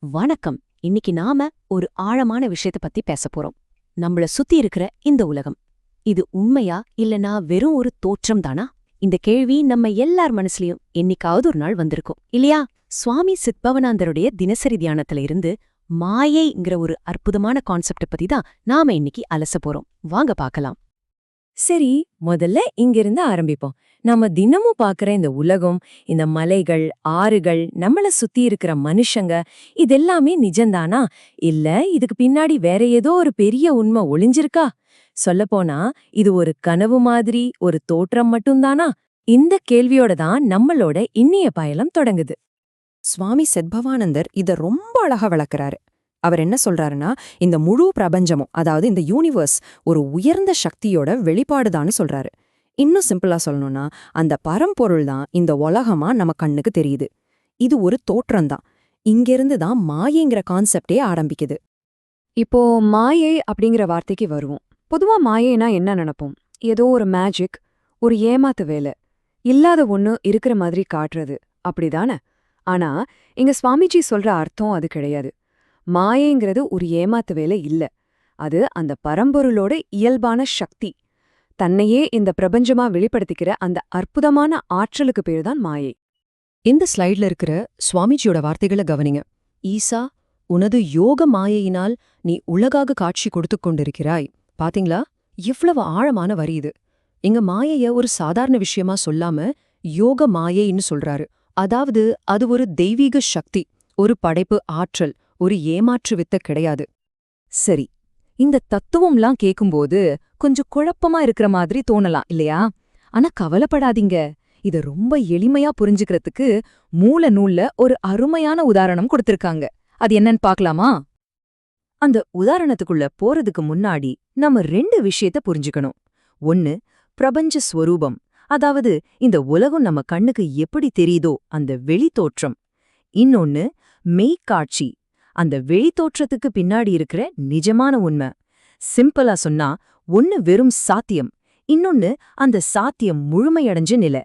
வணக்கம். இன்னைக்கு நாம ஒரு ஆழமான விஷயத்த பத்தி பேச போறோம். நம்மள சுத்தி இருக்கிற இந்த உலகம். இது உண்மையா இல்லனா வெறும் ஒரு தோற்றம் தானா? இந்த கேள்வி நம்ம எல்லார் மனசுலயும் என்னைக்காவது ஒரு நாள் வந்திருக்கும். இல்லையா? சுவாமி சித்பவனாந்தருடைய தினசரி தியானத்துல இருந்து மாயைங்கிற ஒரு அற்புதமான கான்செப்ட பத்தி தான் நாம இன்னைக்கு அலச போறோம். வாங்க பார்க்கலாம். சரி முதல்ல இங்கிருந்து ஆரம்பிப்போம். நாம தினமும் பாக்குற இந்த உலகம் இந்த மலைகள் ஆறுகள் நம்மள சுத்தி இருக்கிற மனுஷங்க இதெல்லாமே நிஜம்தானா? இல்ல இதுக்கு பின்னாடி வேற ஏதோ ஒரு பெரிய உண்மை ஒளிஞ்சிருக்கா? சொல்லப்போனா இது ஒரு கனவு மாதிரி ஒரு தோற்றம் மட்டும்தானா? இந்த கேள்வியோட தான் நம்மளோட இன்னிய பயணம் தொடங்குது. சுவாமி சத்பவானந்தர் இத ரொம்ப அழகா விளக்குறாரு. அவர் என்ன சொல்றாருன்னா இந்த முழு பிரபஞ்சமும் அதாவது இந்த யூனிவர்ஸ் ஒரு உயர்ந்த சக்தியோட வெளிப்பாடுதான்னு சொல்றாரு. இன்னும் சிம்பிளா சொல்லணும்னா அந்த பரம்பொருள் தான் இந்த உலகமா நம்ம கண்ணுக்கு தெரியுது. இது ஒரு தோற்றம்தான். இங்கிருந்து தான் மாயைங்கிற கான்செப்டே ஆரம்பிக்குது. இப்போ மாயை அப்படிங்கிற வார்த்தைக்கு வருவோம். பொதுவா மாயைனா என்ன நினைப்போம்? ஏதோ ஒரு மேஜிக் ஒரு ஏமாத்து வேலை. இல்லாத ஒண்ணு இருக்கிற மாதிரி காட்டுறது. அப்படிதானே? ஆனா இங்க சுவாமிஜி சொல்ற அர்த்தம் அது கிடையாது. மாயைங்கிறது ஒரு ஏமாத்து வேலை இல்ல. அது அந்த பரம்பொருளோட இயல்பான சக்தி. தன்னையே இந்த பிரபஞ்சமா வெளிப்படுத்திக்கிற அந்த அற்புதமான ஆற்றலுக்கு பேர்தான் மாயை. இந்த ஸ்லைட்ல இருக்கிற சுவாமிஜியோட வார்த்தைகளை கவனிங்க. ஈசா உனது யோக மாயையினால் நீ உலகாக காட்சி கொடுத்துக் கொண்டிருக்கிறாய். பாத்தீங்களா? இவ்வளவு ஆழமான வரி இது. எங்க மாயைய ஒரு சாதாரண விஷயமா சொல்லாம யோக மாயைன்னு சொல்றாரு. அதாவது அது ஒரு தெய்வீக சக்தி ஒரு படைப்பு ஆற்றல் ஒரு ஏமாற்று வித்த கிடையாது. சரி இந்த தத்துவம்லாம் கேக்கும்போது கொஞ்சம் குழப்பமா இருக்கிற மாதிரி தோணலாம் இல்லையா? ஆனா கவலைப்படாதீங்க. இத ரொம்ப எளிமையா புரிஞ்சுக்கிறதுக்கு மூல நூல்ல ஒரு அருமையான உதாரணம் கொடுத்திருக்காங்க. அது என்னன்னு பாக்கலாமா அந்த உதாரணத்துக்குள்ள போறதுக்கு முன்னாடி நம்ம ரெண்டு விஷயத்த புரிஞ்சுக்கணும். ஒன்னு பிரபஞ்ச ஸ்வரூபம். அதாவது இந்த உலகம் நம்ம கண்ணுக்கு எப்படி தெரியுதோ அந்த வெளித்தோற்றம். இன்னொன்னு மெய்க்காட்சி. அந்த வெளித்தோற்றத்துக்கு பின்னாடி இருக்கிற நிஜமான உண்மை. சிம்பிளா சொன்னா ஒன்னு வெறும் சாத்தியம் இன்னொன்னு அந்த சாத்தியம் முழுமையடைஞ்ச நிலை.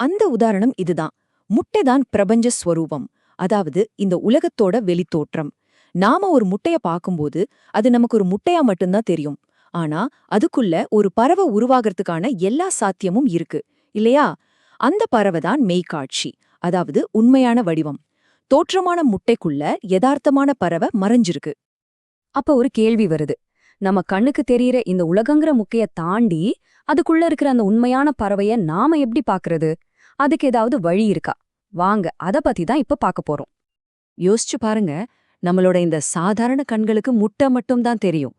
அந்த உதாரணம் இதுதான். முட்டைதான் பிரபஞ்ச ஸ்வரூபம் அதாவது இந்த உலகத்தோட வெளித்தோற்றம் நாம ஒரு முட்டைய பார்க்கும்போது அது நமக்கு ஒரு முட்டையா மட்டும்தான் தெரியும். ஆனா அதுக்குள்ள ஒரு பறவை உருவாகிறதுக்கான எல்லா சாத்தியமும் இருக்கு இல்லையா? அந்த பறவை தான் மெய்காட்சி அதாவது உண்மையான வடிவம். தோற்றமான முட்டைக்குள்ள யதார்த்தமான பறவை மறைஞ்சிருக்கு. அப்ப ஒரு கேள்வி வருது. நம்ம கண்ணுக்கு தெரியற இந்த உலகங்கிற முக்கைய தாண்டி அதுக்குள்ள இருக்கிற அந்த உண்மையான பறவைய நாம எப்படி பாக்குறது? அதுக்கு ஏதாவது வழி இருக்கா? வாங்க அத பத்தி தான் இப்ப பார்க்க போறோம். யோசிச்சு பாருங்க. நம்மளோட இந்த சாதாரண கண்களுக்கு முட்டை மட்டும்தான் தெரியும்.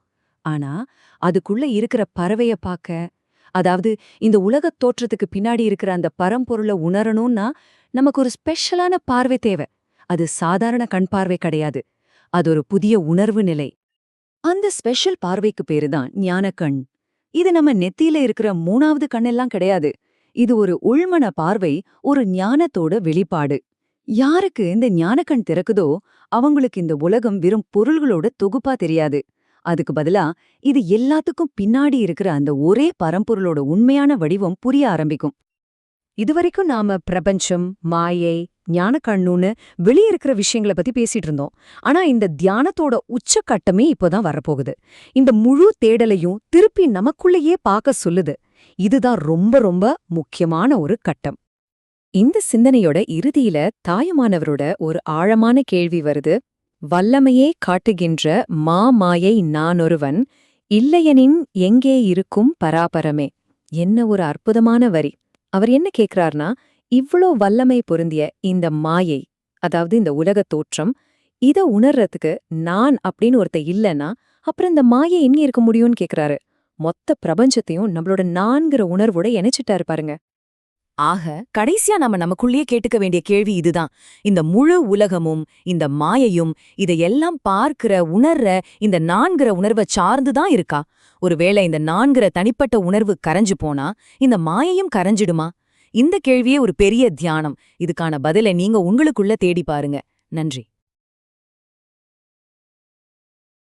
ஆனா அதுக்குள்ள இருக்கிற பறவைய பார்க்க அதாவது இந்த உலகத் தோற்றத்துக்கு பின்னாடி இருக்கிற அந்த பரம்பொருளை உணரணும்னா நமக்கு ஒரு ஸ்பெஷலான பார்வை தேவை. அது சாதாரண கண் பார்வை கிடையாது. அது ஒரு புதிய உணர்வு நிலை. அந்த ஸ்பெஷல் பார்வைக்கு பேரு தான் ஞானக்கண் இது நம்ம நெத்தியில இருக்கிற மூணாவது கண்ணெல்லாம் கிடையாது. இது ஒரு உள்மன பார்வை ஒரு ஞானத்தோட வெளிப்பாடு. யாருக்கு இந்த ஞானக்கண் திறக்குதோ அவங்களுக்கு இந்த உலகம் வெறும் பொருள்களோட தொகுப்பா தெரியாது. அதுக்கு பதிலா இது எல்லாத்துக்கும் பின்னாடி இருக்கிற அந்த ஒரே பரம்பொருளோட உண்மையான வடிவம் புரிய ஆரம்பிக்கும். இதுவரைக்கும் நாம பிரபஞ்சம் மாயை ஞானக்கண்ணுன்னு வெளியே இருக்கிற விஷயங்களை பத்தி பேசிட்டு இருந்தோம் ஆனா இந்த தியானத்தோட உச்சக்கட்டமே இப்போதான் வரப்போகுது. இந்த முழு தேடலையும் திருப்பி நமக்குள்ளேயே பார்க்க சொல்லுது. இதுதான் ரொம்ப ரொம்ப முக்கியமான ஒரு கட்டம். இந்த சிந்தனையோட இறுதியில தாயுமானவரோட ஒரு ஆழமான கேள்வி வருது. வல்லமையே காட்டுகின்ற மா மாயை நானொருவன் இல்லையனின் எங்கே இருக்கும் பராபரமே? என்ன ஒரு அற்புதமான வரி. அவர் என்ன கேக்குறார்னா இவ்ளோ வல்லமை பொருந்திய இந்த மாயை அதாவது இந்த உலகத் தோற்றம் இத உணர்றதுக்கு நான் அப்படின்னு ஒருத்த இல்லைன்னா அப்புறம் இந்த மாயை எங்க இருக்க முடியும்னு கேக்குறாரு. மொத்த பிரபஞ்சத்தையும் நம்மளோட நான்கிற உணர்வோட இணைச்சிட்டாரு பாருங்க. ஆக கடைசியா நாம நமக்குள்ளேயே கேட்டுக்க வேண்டிய கேள்வி இதுதான். இந்த முழு உலகமும் இந்த மாயையும் இதையெல்லாம் பார்க்கிற உணர்ற இந்த நான்கிற உணர்வை சார்ந்துதான் இருக்கா? ஒருவேளை இந்த நான்கிற தனிப்பட்ட உணர்வு கரைஞ்சு போனா இந்த மாயையும் கரைஞ்சிடுமா? இந்த கேள்வியே ஒரு பெரிய தியானம். இதுக்கான பதிலை நீங்க உங்களுக்குள்ள தேடி பாருங்க. நன்றி.